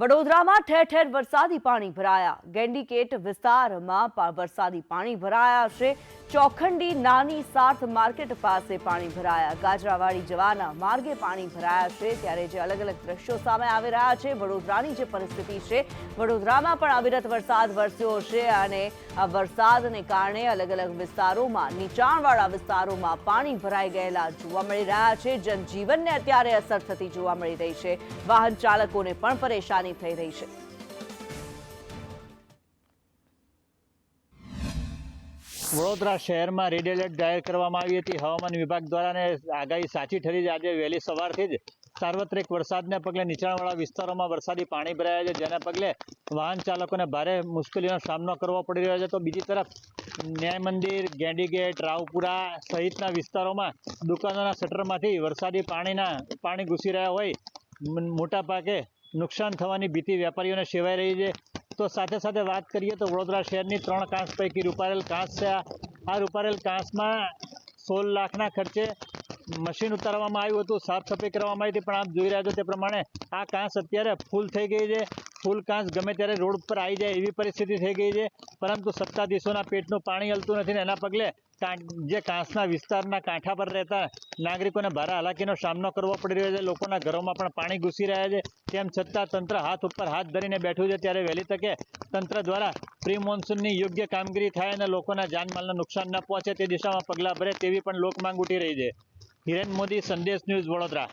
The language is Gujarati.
વડોદરામાં ઠેર ઠેર વરસાદી પાણી ભરાયા. ગેન્ડીકેટ વિસ્તારમાં વરસાદી પાણી ભરાયા છે. ચોખંડી નાની સાર્થ માર્કેટ પાસે પાણી ભરાયા. ગાજરાવાડી જવાના માર્ગે પાણી ભરાયા છે. ત્યારે જે અલગ અલગ દ્રશ્યો સામે આવી રહ્યા છે, વડોદરાની જે પરિસ્થિતિ છે, વડોદરામાં પણ અવિરત વરસાદ વરસ્યો છે અને આ વરસાદને કારણે અલગ અલગ વિસ્તારોમાં, નીચાણવાળા વિસ્તારોમાં પાણી ભરાઈ ગયેલા જોવા મળી રહ્યા છે. જનજીવનને અત્યારે અસર થતી જોવા મળી રહી છે. વાહન ચાલકોને પણ પરેશાની થઈ રહી છે. વડોદરા શહેરમાં રેડ એલર્ટ જાહેર કરવામાં આવી હતી. હવામાન વિભાગ દ્વારા આગાહી સાચી ઠરી આજે વહેલી સવારથી જ સાર્વત્રિક વરસાદને પગલે નીચાણવાળા વિસ્તારોમાં વરસાદી પાણી ભરાયા છે. જેના પગલે વાહન ચાલકોને ભારે મુશ્કેલીનો સામનો કરવો પડી રહ્યો છે. તો બીજી તરફ ન્યાય મંદિર ગેંડીગેટ, રાવપુરા સહિતના વિસ્તારોમાં દુકાનોના શટરમાંથી વરસાદી પાણીના પાણી ઘૂસી રહ્યા હોય. મોટા પાકે નુકસાન થવાની ભીતિ વેપારીઓને સેવાઈ રહી છે. તો સાથે સાથે વાત કરીએ તો વડોદરા શહેરની ત્રણ કાંસ પૈકી રૂપારેલ કાંસ છે. આ રૂપારેલ કાંસમાં સોળ લાખના ખર્ચે મશીન ઉતારવામાં આવ્યું હતું સાફ સફાઈ કરવામાં આવી હતી, પણ આપ જોઈ રહ્યા છો તે પ્રમાણે આ કાંસ અત્યારે ફૂલ થઈ ગઈ છે. ફૂલ કાંસ ગમે ત્યારે રોડ ઉપર આવી જાય એવી પરિસ્થિતિ થઈ ગઈ છે, પરંતુ સત્તાધીશોના પેટનું પાણી હલતું નથી ને એના પગલે જે કાંસના વિસ્તારના કાંઠા પર રહેતા નાગરિકોને ભારે હાલાકીનો સામનો કરવો પડી રહ્યો છે. લોકોના ઘરોમાં પણ પાણી ઘૂસી રહ્યા છે. તેમ છતાં તંત્ર હાથ ઉપર હાથ ધરીને બેઠું છે. ત્યારે વહેલી તકે તંત્ર દ્વારા પ્રી મોન્સૂનની યોગ્ય કામગીરી થાય અને લોકોના જાનમાલને નુકસાન ન પહોંચે તે દિશામાં પગલાં ભરે તેવી પણ લોક માંગ ઉઠી રહી છે. હિરેન મોદી સંદેશ ન્યૂઝ વડોદરા.